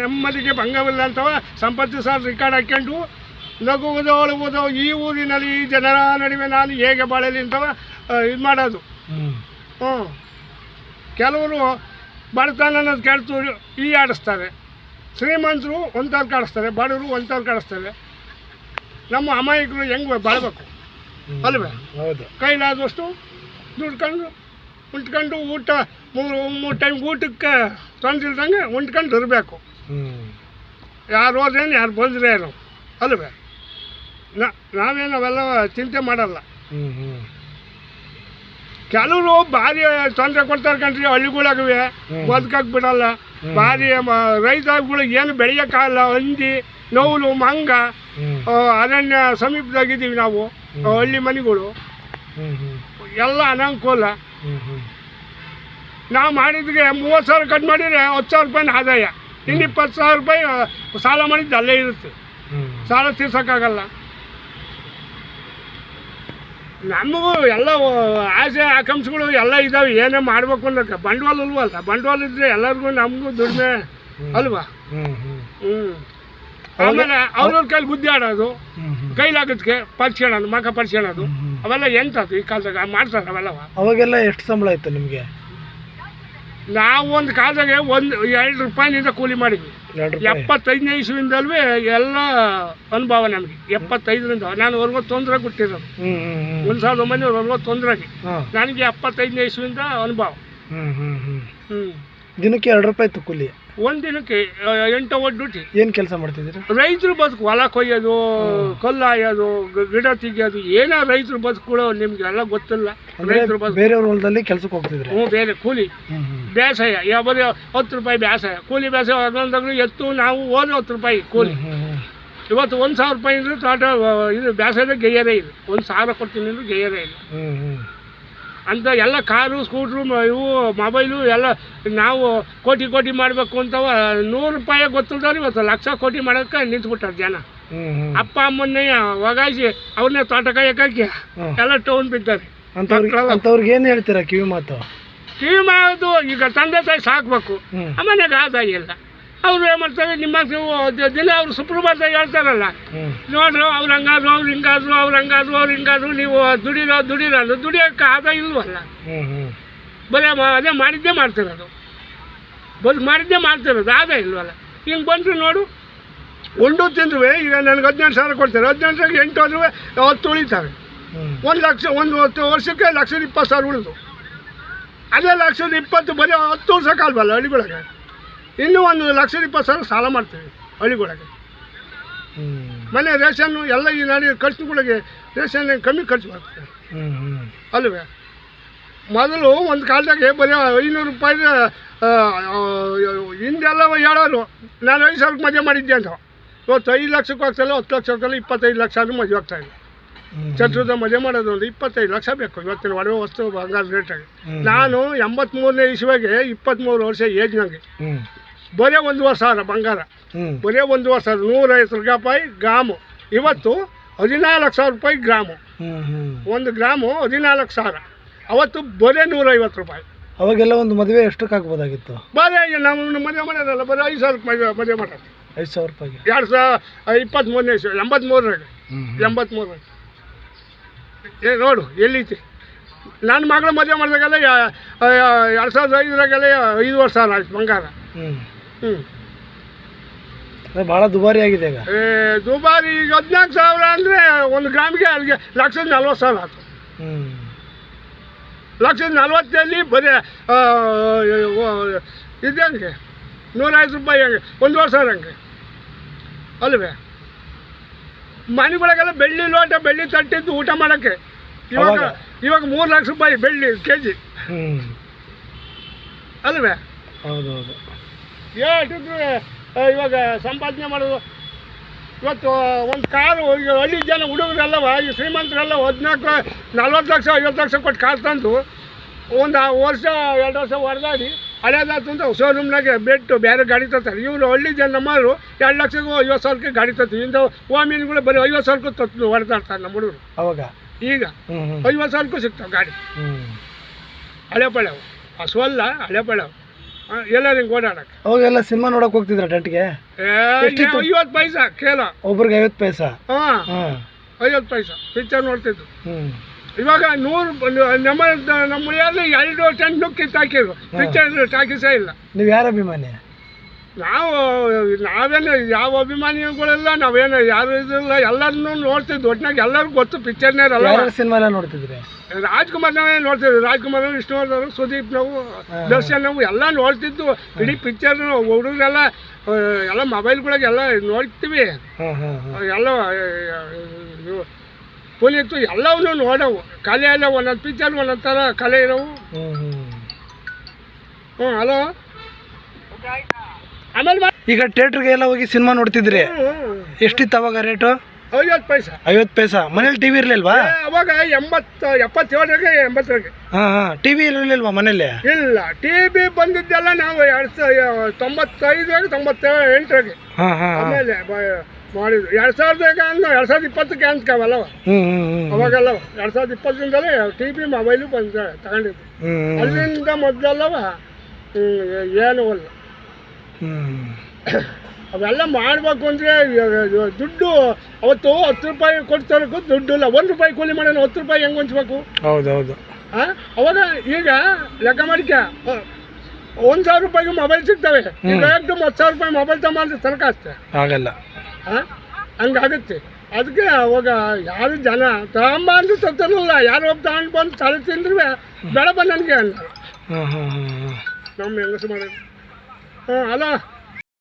ನೆಮ್ಮದಿಗೆ ಭಂಗವಿಲ್ಲಂಥವ ಸಂಪತ್ತು sir record ಹಾಕ್ಕೊಂಡು ನಗುವುದು ಅಳುವುದು ಈ ಊರಿನಲ್ಲಿ ಈ ಜನರ ನಡುವೆ ನಾನು ಹೇಗೆ ಬಾಳಲಿ ಅಂತವ ಇದು ಮಾಡೋದು. ಹ್ಞೂ ಕೆಲವರು ಬಡತನ ಅನ್ನೋದು ಕೆಡ್ತು ಈ ಆಡಿಸ್ತಾರೆ. ಶ್ರೀಮಂತರು ಒಂಥರ ಕಾಡಿಸ್ತಾರೆ ಬಡವರು ಒಂಥರ ಕಾಡಿಸ್ತಾರೆ. ನಮ್ಮ ಅಮಾಯಕರು ಹೆಂಗೆ ಬಾಳ್ಬೇಕು. ಅಲ್ವೇ? ಹೌದು. ಕೈಲಾದಷ್ಟು ದುಡ್ಕೊಂಡು ಉಂಟ್ಕೊಂಡು ಊಟ ಮೂರು ಮೂರು ಟೈಮ್ ಊಟಕ್ಕೆ ತೊಂದಿಲ್ದಂಗೆ ಉಂಟ್ಕೊಂಡು ಇರಬೇಕು. ಯಾರು ಹೋದ್ರೇನು ಯಾರು ಬಂದ್ರೇನು ಅಲ್ವೇ? ನಾ ನಾವೇನು ಅವೆಲ್ಲ ಚಿಂತೆ ಮಾಡಲ್ಲ. ಕೆಲವರು ಭಾರಿ ತೊಂದರೆ ಕೊಡ್ತಾರೆ ಕಣ್ರಿ ಹಳ್ಳಿಗಳಾಗವೆ. ಬದುಕಕ್ಕೆ ಬಿಡಲ್ಲ. ಭಾರಿ ರೈತರುಗಳು ಏನು ಬೆಳೆಯೋಕ್ಕಾಗಲ್ಲ. ಹಂದಿ ನೋವು ಮಂಗ ಅರಣ್ಯ ಸಮೀಪದಾಗಿದ್ದೀವಿ ನಾವು ಹಳ್ಳಿ ಮನೆಗಳು. ಎಲ್ಲ ಅನಾನುಕೂಲ. ನಾವು ಮಾಡಿದ್ರೆ ಮೂವತ್ತು ಸಾವಿರ ಕಟ್ ಮಾಡಿದರೆ ಹತ್ತು ಸಾವಿರ ರೂಪಾಯಿನ ಆದಾಯ. ಇನ್ನು ಇಪ್ಪತ್ತು ಸಾವಿರ ರೂಪಾಯಿ ಸಾಲ ಮಾಡಿದ್ದು ಅಲ್ಲೇ ಇರುತ್ತೆ. ಸಾಲ ತೀರ್ಸೋಕ್ಕಾಗಲ್ಲ. ನಮಗೂ ಎಲ್ಲ ಆಸೆ ಆಕಾಂಕ್ಷೆಗಳು ಎಲ್ಲ ಇದ್ದಾವೆ ಏನೇ ಮಾಡ್ಬೇಕು ಅನ್ನೋಕೆ. ಬಂಡವಾಳ ಇಲ್ವಲ್ಲ ಬಂಡವಾಳ ಇದ್ರೆ ಎಲ್ಲರಿಗೂ ನಮಗೂ ದುಡಿಮೆ. ಅಲ್ವಾ? ಹ್ಞೂ ಆಮೇಲೆ ಅವ್ರವ್ರ ಕೈಲಿ ಬುದ್ಧಿ ಆಡೋದು. ಕೈಲಾಗೋದಕ್ಕೆ ಪರಿಚಯ ಹ್ಮ್ ಹ್ಮ್. ಅವೆಲ್ಲ ಎಂತದ್ದು ಈ ಕಾಲದಾಗ? ಮಾಡ್ತಾರೆ ಅವೆಲ್ಲವ? ಅವಾಗೆಲ್ಲ ಎಷ್ಟು ಸಂಬಳ ಇತ್ತು ನಿಮಗೆ? ನಾವು ಒಂದು ಕಾಲದಾಗೆ ಒಂದು ಎರಡು ರೂಪಾಯಿನಿಂದ ಕೂಲಿ ಮಾಡಿದ್ವಿ. ಎಪ್ಪತ್ತೈದನೇ ಇಸುವಿಂದಲ್ವೇ ಎಲ್ಲ ಅನುಭವ ನಮಗೆ. ಎಪ್ಪತ್ತೈದರಿಂದ ನಾನು ಅರವತ್ತೊಂದರ ಕೊಟ್ಟಿರೋದು. ಹ್ಮ್ ಹ್ಮ್ ಹ್ಮ್. ಒಂದು ಸಾವಿರದ ಒಂಬೈನೂರ ಅರವತ್ತೊಂದರಾಗೆ ಹಾಂ. ನನಗೆ ಎಪ್ಪತ್ತೈದನೇ ಇಸುವಿಂದ ಅನುಭವ. ದಿನಕ್ಕೆ ಎರಡು ರೂಪಾಯಿ ಇತ್ತು ಕೂಲಿ. ಒಂದು ದಿನಕ್ಕೆ ಆ, ಎಂಟು ಅವರ್ ಡ್ಯೂಟಿ. ಏನು ಕೆಲಸ ಮಾಡ್ತಿದ್ದೀರಾ? ರೈತರು ಬದುಕು ಹೊಲ ಕೊಯ್ಯೋದು ಕಲ್ಲು ಹಾಯೋದು ಗ- ಗಿಡ ತೆಗಿಯೋದು ಏನೋ ರೈತರು ಬದುಕುಗಳು ನಿಮ್ಗೆ ಎಲ್ಲ ಗೊತ್ತಿಲ್ಲ. ರೈತರು ಬದುಕು ಬೇರೆಯವ್ರ ಹೊಲದಲ್ಲಿ ಕೆಲಸಕ್ಕೆ ಹೋಗ್ತಿದ್ರೆ ಹ್ಞೂ ಬೇರೆ ಕೂಲಿ. ಬೇಸಾಯ ಯಾವ ಬರೀ ಹತ್ತು ರೂಪಾಯಿ ಬೇಸಾಯ. ಕೂಲಿ ಬೇಸಾಯ ಅದೊಂದಾಗಲೂ ಎತ್ತು ನಾವು ಹೋದ್ರೆ ಹತ್ತು ರೂಪಾಯಿ ಕೂಲಿ. ಇವತ್ತು ಒಂದು ಸಾವಿರ ರೂಪಾಯಿ ಇದ್ರೆ ತೋಟ ಇದು ಬೇಸಾಯದ ಗೆಯ್ಯರೇ ಇಲ್ಲ. ಒಂದು ಸಾವಿರ ಕೊಡ್ತೀನಿ ಅಂದ್ರೆ ಗೆಯ್ಯರೇ ಇಲ್ಲ. ಅಂತ ಎಲ್ಲ ಕಾರು ಸ್ಕೂಟ್ರು ಇವು ಮೊಬೈಲು ಎಲ್ಲ ನಾವು ಕೋಟಿ ಕೋಟಿ ಮಾಡಬೇಕು ಅಂತವ ನೂರು ರೂಪಾಯಿ ಗೊತ್ತಿಲ್ದವ್ರು ಇವತ್ತು ಲಕ್ಷ ಕೋಟಿ ಮಾಡೋಕ್ಕೆ ನಿಂತ್ಬಿಟ್ಟಾರೆ ಜನ. ಅಪ್ಪ ಅಮ್ಮನ್ನೇ ಒಗಾಯಿಸಿ ಅವ್ರನ್ನೇ ತೋಟ ಕಾಯಕ್ಕೆ. ಎಲ್ಲ ಟೌನ್ ಬಿದ್ದಾರೆ. ಅಂಥವ್ರಿಗೆ ಏನು ಹೇಳ್ತೀರಾ ಕಿವಿ ಮಾತು? ಕಿವಿ ಮಾತು ಈಗ ತಂದೆ ತಾಯಿ ಸಾಕ್ಬೇಕು. ಮನೆಗೆ ಆದಾಯ ಇಲ್ಲ. ಅವ್ರು ಏನು ಮಾಡ್ತಾರೆ ನಿಮ್ಮ ದಿನ ಅವ್ರು ಸುಪ್ರಭಾತ ಹೇಳ್ತಾರಲ್ಲ. ನೋಡ್ರು ಅವ್ರು ಹಂಗಾದ್ರು ಅವ್ರು ಹಿಂಗಾದ್ರು ಅವ್ರು ಹಂಗಾದ್ರು ಅವ್ರು ಹಿಂಗಾದ್ರು ನೀವು ದುಡಿರೋ ದುಡಿರೋ ಅಂದ್ರೆ ದುಡಿಯೋಕ್ಕೆ ಆದಾಯ ಇಲ್ವಲ್ಲ. ಬರೀ ಮ- ಅದೇ ಮಾಡಿದ್ದೇ ಮಾಡ್ತಿರೋದು ಬದು ಮಾಡಿದ್ದೇ ಮಾಡ್ತಿರೋದು ಆದ ಇಲ್ವಲ್ಲ. ಹಿಂಗೆ ಬಂದರು ನೋಡು. ಉಂಡು ತಿಂದ್ರು ಈಗ ನನಗೆ ಹದಿನೆಂಟು ಸಾವಿರ ಕೊಡ್ತಾರೆ. ಹದಿನೆಂಟು ಸಾವಿರ ಎಂಟು ಆದ್ರೂ ಅವತ್ತು ಉಳಿತಾರೆ ಒಂದು ಲಕ್ಷ ಒಂದು ಹತ್ತು ವರ್ಷಕ್ಕೆ ಲಕ್ಷದ ಇಪ್ಪತ್ತು ಸಾವಿರ ಉಳಿದು. ಅದೇ ಲಕ್ಷದ ಇಪ್ಪತ್ತು ಬರೀ ಹತ್ತು ವರ್ಷಕ್ಕಾಲ್ವಲ್ಲ ಹಳ್ಳಿಗಳಿಗೆ ಇನ್ನೂ ಒಂದು ಲಕ್ಷದ ಇಪ್ಪತ್ತು ಸಾವಿರ ಸಾಲ ಮಾಡ್ತೀವಿ ಹಳ್ಳಿಗಳಿಗೆ. ಮನೆ ರೇಷನ್ನು ಎಲ್ಲ ಈ ನಾಡಿ ಖರ್ಚುಗಳಿಗೆ ರೇಷನ್ ಕಮ್ಮಿ ಖರ್ಚು ಮಾಡ್ತೀವಿ ಅಲ್ವೇ? ಮೊದಲು ಒಂದು ಕಾಲದಾಗೆ ಬರೀ ಐನೂರು ರೂಪಾಯಿ ಹಿಂದೆಲ್ಲ ಹೇಳೋರು ನಾನು ಐದು ಸಾವಿರಕ್ಕೆ ಮದುವೆ ಮಾಡಿದ್ದೆ ಅಂತ. ಇವತ್ತು ಐದು ಲಕ್ಷಕ್ಕೆ ಹೋಗ್ತಾಯಿಲ್ಲ ಹತ್ತು ಲಕ್ಷ ಹೋಗ್ತಾಯಿಲ್ಲ ಇಪ್ಪತ್ತೈದು ಲಕ್ಷ ಆದರೂ ಮದುವೆ ಆಗ್ತಾಯಿಲ್ಲ. ಚತುರ್ಥ ಮದುವೆ ಮಾಡೋದು ಒಂದು ಇಪ್ಪತ್ತೈದು ಲಕ್ಷ ಬೇಕು ಇವತ್ತಿನ ಒಡವೆ ವಸ್ತು ಬಂಗಾರ ರೇಟಾಗಿ ನಾನು ಎಂಬತ್ತ್ಮೂರನೇ ಇಸುವಾಗೆ ಇಪ್ಪತ್ತ್ಮೂರು ವರ್ಷ ಏಜ್ ನನಗೆ ಬರೀ ಒಂದೂವರೆ ಸಾವಿರ ಬಂಗಾರ. ಬರೇ ಒಂದು ಒಂದೂವರೆ ಸಾವಿರ ನೂರೈವತ್ತು ರೂಪಾಯಿ ಗ್ರಾಮು. ಇವತ್ತು ಹದಿನಾಲ್ಕು ಸಾವಿರ ರೂಪಾಯಿ ಗ್ರಾಮು. ಒಂದು ಗ್ರಾಮು ಹದಿನಾಲ್ಕು ಸಾವಿರ. ಅವತ್ತು ಬರೇ ನೂರೈವತ್ತು ರೂಪಾಯಿ. ಅವಾಗೆಲ್ಲ ಒಂದು ಮದುವೆ ಎಷ್ಟಕ್ಕೆ ಆಗ್ಬೋದಾಗಿತ್ತು? ಬರೇ ನಮ್ಮ ಮದುವೆ ಮಾಡೋದಲ್ಲ ಬರೀ ಐದು ಸಾವಿರ ರೂಪಾಯಿ ಮದುವೆ ಮಾಡೋದು ಐದು ಸಾವಿರ ರೂಪಾಯಿಗೆ? ಎರಡು ಸಾವಿರ ಇಪ್ಪತ್ತ್ಮೂರನೇ ಸಾವಿರ ಎಂಬತ್ತ್ಮೂರರಾಗ ಎಂಬತ್ತ್ಮೂರರಾಗೆ ಏ ನೋಡು ಎಲ್ಲಿತಿ? ನನ್ನ ಮಗಳು ಮದುವೆ ಮಾಡಿದಾಗೆಲ್ಲ ಎರಡು ಸಾವಿರದ ಐದರಾಗೆಲ್ಲ ಐದುವರೆ ಸಾವಿರ ಆಯ್ತು ಬಂಗಾರ. ಹ್ಞೂ ಭಾಳ ದುಬಾರಿ ಆಗಿದೆ ಈಗ. ಏ ದುಬಾರಿ ಈಗ ಹದಿನಾಲ್ಕು ಸಾವಿರ ಅಂದರೆ ಒಂದು ಗ್ರಾಮಿಗೆ ಅಲ್ಲಿಗೆ ಲಕ್ಷದ ನಲ್ವತ್ತು ಸಾವಿರ ಆಯ್ತು ಹ್ಮ್. ಲಕ್ಷದ ನಲ್ವತ್ತಲ್ಲಿ ಬರೀ ಇದ್ದಂಗೆ ನೂರೈವತ್ತು ರೂಪಾಯಿ ಹಂಗೆ? ಒಂದುವರೆ ಸಾವಿರ ಹಂಗೆ? ಅಲ್ವೇ? ಮನೆಗಳಿಗೆಲ್ಲ ಬೆಳ್ಳಿ ಲೋಟ ಬೆಳ್ಳಿ ತಟ್ಟಿದ್ದು ಊಟ ಮಾಡೋಕ್ಕೆ. ಇವಾಗ? ಇವಾಗ ಮೂರು ಲಕ್ಷ ರೂಪಾಯಿ ಬೆಳ್ಳಿ ಕೆ ಜಿ ಅಲ್ವೇ? ಹೌದೌದು. ಹೌದು ಏಟಿದ್ರು ಇವಾಗ ಸಂಪಾದನೆ ಮಾಡೋದು. ಇವತ್ತು ಒಂದು ಕಾರು ಹಳ್ಳಿ ಜನ ಹುಡುಗರೆಲ್ಲ ಈ ಶ್ರೀಮಂತರೆಲ್ಲ ಹದಿನಾಲ್ಕು ನಲ್ವತ್ತು ಲಕ್ಷ ಐವತ್ತು ಲಕ್ಷ ಕೊಟ್ಟು ಕಾರ್ ತಂದು ಒಂದು ವರ್ಷ ಎರಡು ವರ್ಷ ಹೊರದಾಡಿ ಹಳೇದಾತು ಅಂತ ಶೋರೂಮ್ನಾಗೆ ಬಿಟ್ಟು ಬೇರೆ ಗಾಡಿ ತರ್ತಾರೆ. ಇವರು ಹಳ್ಳಿ ಜನ ನಮ್ಮವರು ಎರಡು ಲಕ್ಷಕ್ಕೂ ಐವತ್ತು ಸಾವಿರಕ್ಕೆ ಗಾಡಿ ತರ್ತೀವಿ. ಇಂಥ ಮೀನುಗಳು ಬರೀ ಐವತ್ತು ಸಾವಿರಕ್ಕೂ ತತ್ತು ಹೊಡೆದಾಡ್ತಾರೆ ನಮ್ಮ ಹುಡುಗರು. ಅವಾಗ? ಈಗ ಐವತ್ತು ಸಾವಿರಕ್ಕೂ ಸಿಗ್ತಾವೆ ಗಾಡಿ. ಹಳೆ ಪಳೆವು. ಹಸುವಲ್ಲ ಹಳೆ ಪಳೆವು. ಎಲ್ಲರೂ ಹಿಂಗೆ ಓಡಾಡಕ್ಕೆ? ಅವಾಗೆಲ್ಲ ಸಿನಿಮಾ ನೋಡಕ್ ಹೋಗ್ತಿದ್ರ ಟೆಂಟ್ಗೆ? ಎಷ್ಟಿತ್ತು? ಐವತ್ತು ಪೈಸಾ ಕೇಳ. ಒಬ್ರಿಗೆ ಐವತ್ತು ಪೈಸಾ? ಹಾಂ. ಹಾಂ. ಐವತ್ತು ಪೈಸಾ ಪಿಕ್ಚರ್ ನೋಡ್ತಿದ್ದು. ಹ್ಞೂ ಇವಾಗ ನೂರು ನಮ್ಮ ನಮ್ಮ ಮನೆಯಲ್ಲಿ ಎರಡು ಟೆಂಟ್ ಕಿತ್ತಾಕಿದ್ರು ಪಿಕ್ಚರ್ ಟಾಕಿಸೇ ಇಲ್ಲ. ನೀವು ಯಾರ ಅಭಿಮಾನಿ? ನಾವು ನಾವೇನು ಯಾವ ಅಭಿಮಾನಿಗಳೆಲ್ಲ ನಾವೇನು ಯಾರು ಇದಿಲ್ಲ ಎಲ್ಲರನ್ನೂ ನೋಡ್ತಿದ್ವಿ ಒಟ್ಟಿನಾಗ ಎಲ್ಲರಿಗೂ ಗೊತ್ತು ಪಿಕ್ಚರ್ನೇ ಇರಲ್ಲ. ಸಿನಿಮಾ ಎಲ್ಲ ನೋಡ್ತಿದ್ರಿ ರಾಜ್ಕುಮಾರ್ ನಾವೇ ನೋಡ್ತಿದ್ವಿ. ರಾಜ್ಕುಮಾರ್ ವಿಷ್ಣುವರ್ಧನ್ ಸುದೀಪ್ ನಾವು ದರ್ಶನ್ ನಾವು ಎಲ್ಲ ನೋಡ್ತಿದ್ವು ಇಡೀ ಪಿಕ್ಚರ್ ಹುಡುಗರೆಲ್ಲ ಎಲ್ಲ ಮೊಬೈಲ್ಗಳಿಗೆ ಎಲ್ಲ ನೋಡ್ತೀವಿ. ಹಾಂ ಹಾಂ ಹಾಂ. ಎಲ್ಲ ಪುನೀತು ಎಲ್ಲವನ್ನೂ ನೋಡವು. ಕಲೆ ಎಲ್ಲ ಒಂದೊಂದು ಪಿಕ್ಚರ್ ಒಂದೊಂದು ಥರ ಕಲೆ ಇರೋವು. ಹ್ಞೂ ಹ್ಞೂ ಹ್ಞೂ ಹಲೋ? ಆಮೇಲೆ ಈಗ ಥಿಯೇಟ್ರಿಗೆ ಎಲ್ಲ ಹೋಗಿ ಸಿನಿಮಾ ನೋಡ್ತಿದ್ರಿ? ಹ್ಮ್. ಎಷ್ಟಿತ್ತು ಅವಾಗ ರೇಟು ಐವತ್ತು ಪೈಸಾ. ಐವತ್ತು ಪೈಸಾ. ಮನೇಲಿ ಟಿವಿ ಇರ್ಲಿಲ್ವಾ? ಅವಾಗ ಎಂಬತ್ತು ಎಪ್ಪತ್ತೇಳರಿಗೆ ಎಂಬತ್ತರಿಗೆ. ಹಾಂ ಹಾ. ಟಿವಿ ಇರಲಿಲ್ವಾ ಮನೇಲಿ? ಇಲ್ಲ. ಟಿವಿ ಬಂದಿದ್ದೆಲ್ಲ ನಾವು ಎರಡ್ ತೊಂಬತ್ತೈದು ತೊಂಬತ್ತೈದರಾಗ ತೊಂಬತ್ತ ಎಂಟರಾಗೆ. ಎರಡ್ ಹಾಂ ಹಾಂ. ಆಮೇಲೆ ಬ- ಮಾಡಿದ್ವಿ ಎರಡು ಸಾವಿರದಾಗ ಅಂದ್ರೆ ಎರಡು ಸಾವಿರದ ಇಪ್ಪತ್ತಕ್ಕೆ ಹ್ಞೂ ಹ್ಞೂ ಅವಾಗೆಲ್ಲ ಎರಡು ಸಾವಿರದ ಇಪ್ಪತ್ತರಿಂದಲೇ ಟಿವಿ ಮೊಬೈಲು ಬಂದ ತಗೊಂಡಿದ್ದು. ಅಲ್ಲಿಂದ ಮೊದಲೆಲ್ಲವ ಏನೂ ಹ್ಞೂ ಅವೆಲ್ಲ ಮಾಡಬೇಕು ಅಂದರೆ ದುಡ್ಡು ಅವತ್ತು ಹತ್ತು ರೂಪಾಯಿ ಕೊಡ್ತಾರಕ್ಕೂ ದುಡ್ಡು ಇಲ್ಲ. ಒಂದು ರೂಪಾಯಿ ಕೂಲಿ ಮಾಡೋಣ ಹತ್ತು ರೂಪಾಯಿ ಹೆಂಗೆ ಹೊಂಚ್ಬೇಕು ಹೌದು ಹೌದು ಆ? ಅವಾಗ ಈಗ ಲೆಕ್ಕ ಮಾಡಿಕ ಒಂದು ಸಾವಿರ ರೂಪಾಯಿಗೆ ಮೊಬೈಲ್ ಸಿಗ್ತವೆ. ಈಗ ಹತ್ತು ಸಾವಿರ ರೂಪಾಯಿ ಮೊಬೈಲ್ ತಗೊಂಡ್ರೆ ಅಷ್ಟೇ. ಆಗಲ್ಲ. ಹಂಗಾಗುತ್ತೆ. ಅದಕ್ಕೆ ಅವಾಗ ಯಾರು ಜನ ತಗೊಂಬ ಅಂದ್ರೆ ತರ್ತಾರಲ್ಲ ಯಾರು ಒಬ್ಬ ತಗೊಂಡು ಬಂದು ತಲೆ ತಿಂದ್ರೆ ಬೇಡ ಬಂದು ನನಗೆ ಅಲ್ಲ ಹಾಂ ಹಾಂ ಹಾಂ ಹಾಂ ನಮ್ಮ ಹೆಂಗಸು ಮಾಡೋದು ಹಾಂ ಅಲ್ಲ